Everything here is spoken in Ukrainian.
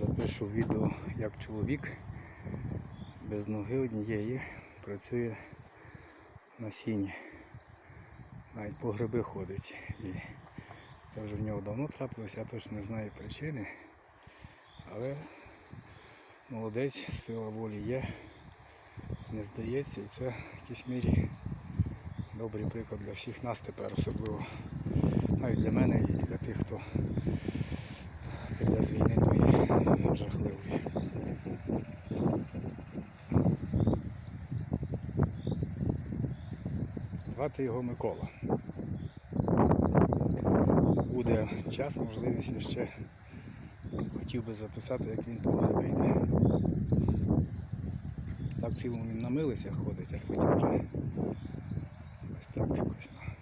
запишу відео, як чоловік без ноги однієї працює на сіні. Навіть по гриби ходить. І це вже в нього давно трапилося, я точно не знаю причини. Але молодець, сила волі є, не здається, і це в якійсь мірі добрий приклад для всіх нас тепер, особливо навіть для мене і для тих, хто піде з війни тої. Звати його Микола. Буде час, можливість ще хотів би записати, як він по йде. Так в цілому він на милицях ходить, а потім вже ось так якось на